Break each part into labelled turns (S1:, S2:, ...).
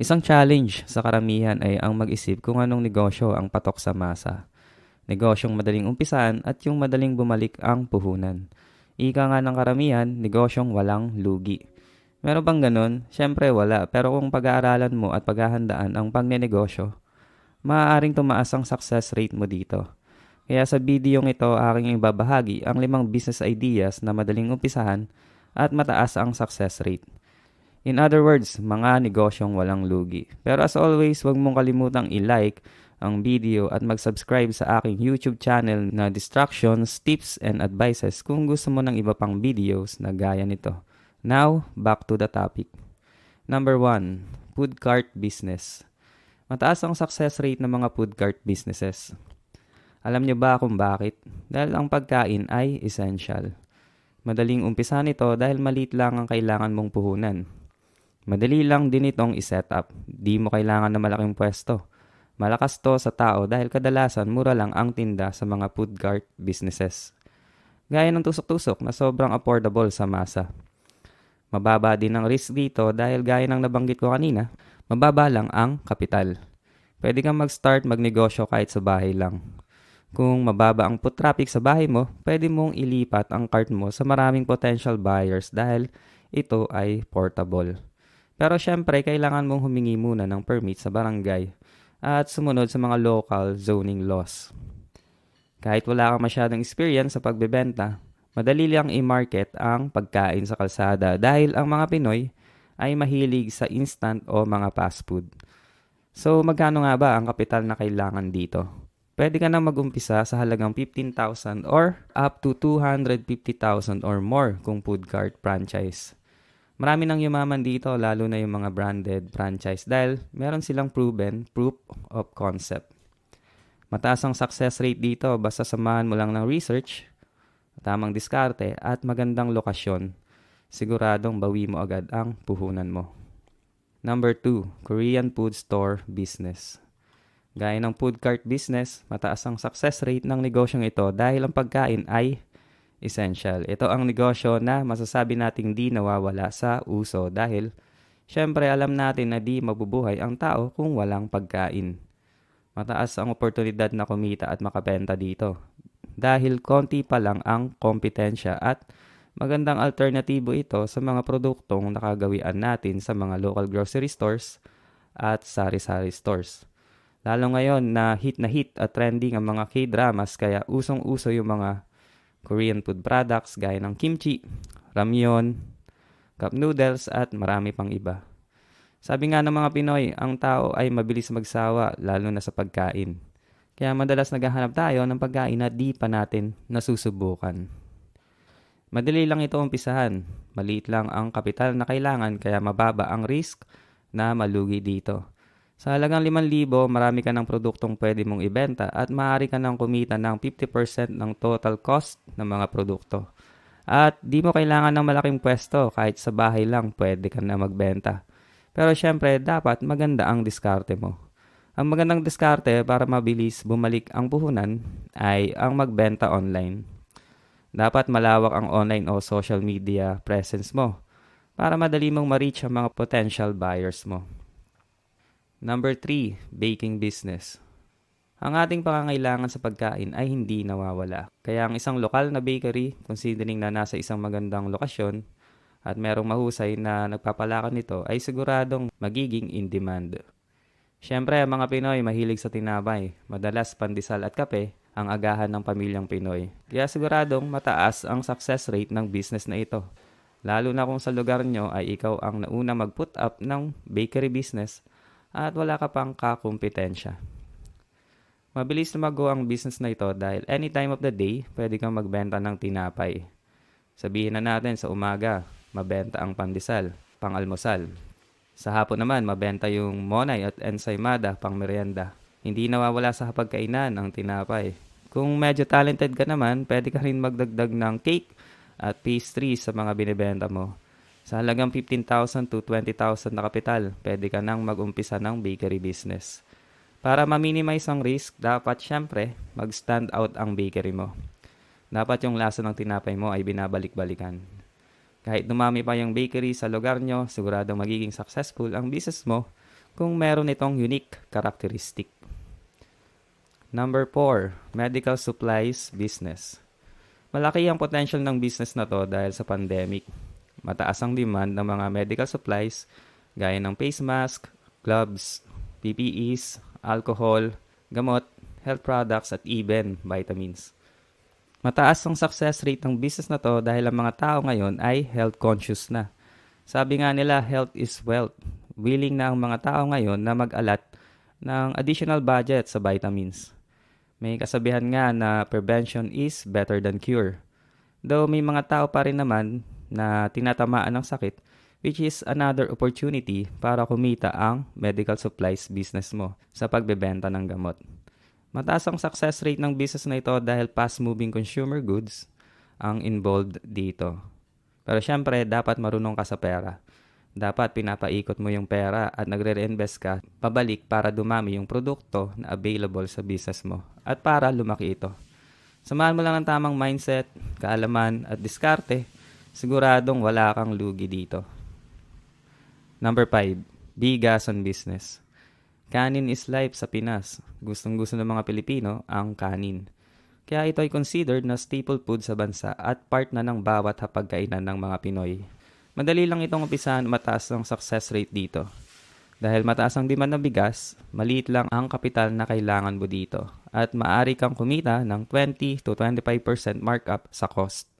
S1: Isang challenge sa karamihan ay ang mag-isip kung anong negosyo ang patok sa masa. Negosyong madaling umpisan at yung madaling bumalik ang puhunan. Ika nga ng karamihan, negosyong walang lugi. Meron bang ganun? Siyempre wala, pero kung pag-aaralan mo at paghahandaan ang pagnenegosyo, maaaring tumaas ang success rate mo dito. Kaya sa video ito aking ibabahagi ang limang business ideas na madaling umpisahan at mataas ang success rate. In other words, mga negosyong walang lugi. Pero as always, huwag mong kalimutang i-like ang video at mag-subscribe sa aking YouTube channel na Distractions, Tips, and Advices kung gusto mo ng iba pang videos na gaya nito. Now, back to the topic. Number 1, food cart business. Mataas ang success rate ng mga food cart businesses. Alam niyo ba kung bakit? Dahil ang pagkain ay essential. Madaling umpisa nito dahil maliit lang ang kailangan mong puhunan. Madali lang din itong iset up. Di mo kailangan na malaking pwesto. Malakas to sa tao dahil kadalasan mura lang ang tinda sa mga food cart businesses. Gaya ng tusok-tusok na sobrang affordable sa masa. Mababa din ang risk dito dahil gaya ng nabanggit ko kanina, mababa lang ang kapital. Pwede kang mag-start magnegosyo kahit sa bahay lang. Kung mababa ang foot traffic sa bahay mo, pwede mong ilipat ang cart mo sa maraming potential buyers dahil ito ay portable. Pero syempre, kailangan mong humingi muna ng permit sa barangay at sumunod sa mga local zoning laws. Kahit wala kang masyadong experience sa pagbebenta, madali lang i-market ang pagkain sa kalsada dahil ang mga Pinoy ay mahilig sa instant o mga fast food. So magkano nga ba ang kapital na kailangan dito? Pwede ka nang mag-umpisa sa halagang 15,000 or up to 250,000 or more kung food cart franchise. Marami nang yumaman dito lalo na yung mga branded franchise dahil meron silang proven proof of concept. Mataas ang success rate dito basta samahan mo lang ng research, tamang diskarte at magandang lokasyon. Siguradong bawi mo agad ang puhunan mo. Number 2, Korean food store business. Gaya ng food cart business, mataas ang success rate ng negosyong ito dahil ang pagkain ay essential. Ito ang negosyo na masasabi nating di nawawala sa uso dahil syempre alam natin na di mabubuhay ang tao kung walang pagkain. Mataas ang oportunidad na kumita at makabenta dito dahil konti pa lang ang kompetensya at magandang alternatibo ito sa mga produktong nakagawian natin sa mga local grocery stores at sari-sari stores. Lalo ngayon na hit na hit at trending ang mga K-dramas kaya usong-uso yung mga Korean food products gaya ng kimchi, ramyon, cup noodles at marami pang iba. Sabi nga ng mga Pinoy, ang tao ay mabilis magsawa lalo na sa pagkain. Kaya madalas naghahanap tayo ng pagkain na di pa natin nasusubukan. Madali lang ito umpisahan. Maliit lang ang kapital na kailangan kaya mababa ang risk na malugi dito. Sa halagang 5,000, marami ka ng produktong pwede mong ibenta at maaari ka nang kumita ng 50% ng total cost ng mga produkto. At di mo kailangan ng malaking pwesto, kahit sa bahay lang pwede ka na magbenta. Pero syempre, dapat maganda ang diskarte mo. Ang magandang diskarte para mabilis bumalik ang puhunan ay ang magbenta online. Dapat malawak ang online o social media presence mo para madali mong ma-reach ang mga potential buyers mo. Number 3, baking business. Ang ating pangangailangan sa pagkain ay hindi nawawala. Kaya ang isang lokal na bakery, considering na nasa isang magandang lokasyon at merong mahusay na nagpapalakan nito, ay siguradong magiging in demand. Siyempre, mga Pinoy mahilig sa tinapay. Madalas pandesal at kape ang agahan ng pamilyang Pinoy. Kaya siguradong mataas ang success rate ng business na ito. Lalo na kung sa lugar nyo ay ikaw ang nauna mag-put up ng bakery business at wala ka pang kakumpetensya. Mabilis lumago ang business na ito dahil any time of the day, pwede kang magbenta ng tinapay. Sabihin na natin sa umaga, mabenta ang pandesal, pang-almusal. Sa hapon naman, mabenta yung monay at ensaymada, pang merienda. Hindi nawawala sa hapagkainan ang tinapay. Kung medyo talented ka naman, pwede ka rin magdagdag ng cake at pastries sa mga binibenta mo. Sa halagang 15,000 to 20,000 na kapital, pwede ka nang mag-umpisa ng bakery business. Para ma-minimize ang risk, dapat syempre mag-stand out ang bakery mo. Dapat yung lasa ng tinapay mo ay binabalik-balikan. Kahit dumami pa yung bakery sa lugar nyo, sigurado magiging successful ang business mo kung meron itong unique characteristic. Number 4, medical supplies business. Malaki ang potential ng business na to dahil sa pandemic. Mataas ang demand ng mga medical supplies gaya ng face mask, gloves, PPEs, alcohol, gamot, health products at even vitamins. Mataas ang success rate ng business na to dahil ang mga tao ngayon ay health conscious na. Sabi nga nila, health is wealth. Willing na ang mga tao ngayon na mag-alat ng additional budget sa vitamins. May kasabihan nga na prevention is better than cure. Though may mga tao pa rin naman na tinatamaan ng sakit, which is another opportunity para kumita ang medical supplies business mo sa pagbebenta ng gamot. Mataas ang success rate ng business na ito dahil fast-moving consumer goods ang involved dito. Pero syempre, dapat marunong ka sa pera. Dapat pinapaikot mo yung pera at nagre-reinvest ka pabalik para dumami yung produkto na available sa business mo at para lumaki ito. Samahan mo lang ng tamang mindset, kaalaman at diskarte, siguradong wala kang lugi dito. Number 5, bigas on business. Kanin is life sa Pinas. Gustong gusto ng mga Pilipino ang kanin. Kaya ito ay considered na staple food sa bansa at part na ng bawat hapagkainan ng mga Pinoy. Madali lang itong umpisahan mataas ang success rate dito. Dahil mataas ang demand ng bigas, maliit lang ang kapital na kailangan mo dito at maaari kang kumita ng 20 to 25% markup sa cost.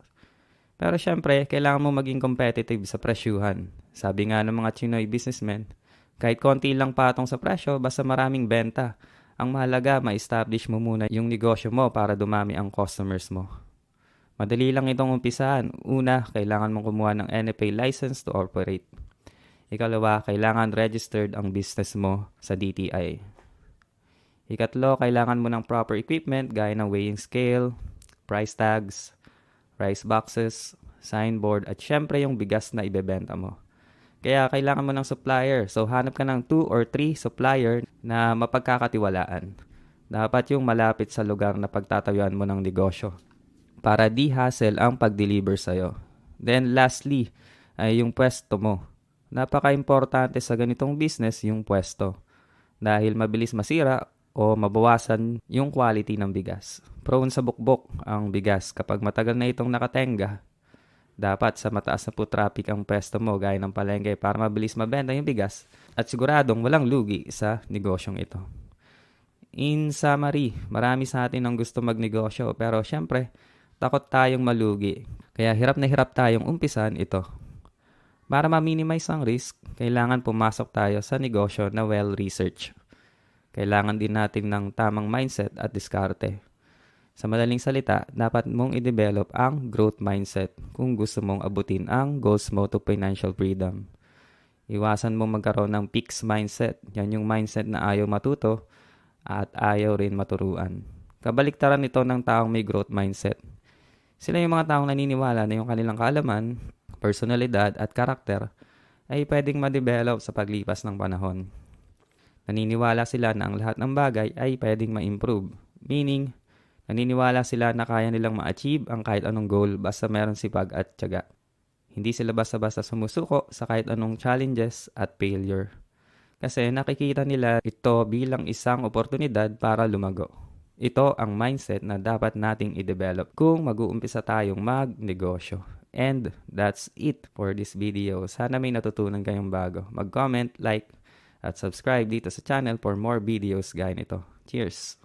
S1: Pero syempre, kailangan mo maging competitive sa presyuhan. Sabi nga ng mga Chinoy businessmen, kahit konti lang patong sa presyo, basta maraming benta. Ang mahalaga, ma-establish mo muna yung negosyo mo para dumami ang customers mo. Madali lang itong umpisahan. Una, kailangan mong kumuha ng NFA license to operate. Ikalawa, kailangan registered ang business mo sa DTI. Ikatlo, kailangan mo ng proper equipment gaya ng weighing scale, price tags, rice boxes, signboard, at syempre yung bigas na ibebenta mo. Kaya kailangan mo ng supplier. So hanap ka ng 2 or 3 supplier na mapagkakatiwalaan. Dapat yung malapit sa lugar na pagtatayuan mo ng negosyo para di hassle ang pag-deliver sa'yo. Then lastly, ay yung pwesto mo. Napaka-importante sa ganitong business yung pwesto dahil mabilis masira o mabawasan yung quality ng bigas. Prone sa bukbok ang bigas kapag matagal na itong nakatenga. Dapat sa mataas na po traffic ang pwesto mo gaya ng palengke para mabilis mabenta yung bigas at siguradong walang lugi sa negosyong ito. In summary, marami sa atin ang gusto magnegosyo pero syempre, takot tayong malugi. Kaya hirap na hirap tayong umpisan ito. Para ma-minimize ang risk, kailangan pumasok tayo sa negosyo na well-researched. Kailangan din natin ng tamang mindset at diskarte. Sa madaling salita, dapat mong i-develop ang growth mindset kung gusto mong abutin ang goals mo to financial freedom. Iwasan mo magkaroon ng fixed mindset. Yan yung mindset na ayaw matuto at ayaw rin maturuan. Kabaliktaran ito ng taong may growth mindset. Sila yung mga taong naniniwala na yung kanilang kaalaman, personalidad at karakter ay pwedeng ma-develop sa paglipas ng panahon. Naniniwala sila na ang lahat ng bagay ay pwedeng ma-improve. Meaning, naniniwala sila na kaya nilang ma-achieve ang kahit anong goal basta meron sipag at tiyaga. Hindi sila basta-basta sumusuko sa kahit anong challenges at failure. Kasi nakikita nila ito bilang isang oportunidad para lumago. Ito ang mindset na dapat nating i-develop kung mag-uumpisa tayong magnegosyo. And that's it for this video. Sana may natutunan kayong bago. Mag-comment, like, at subscribe dito sa channel for more videos gaya nito. Cheers!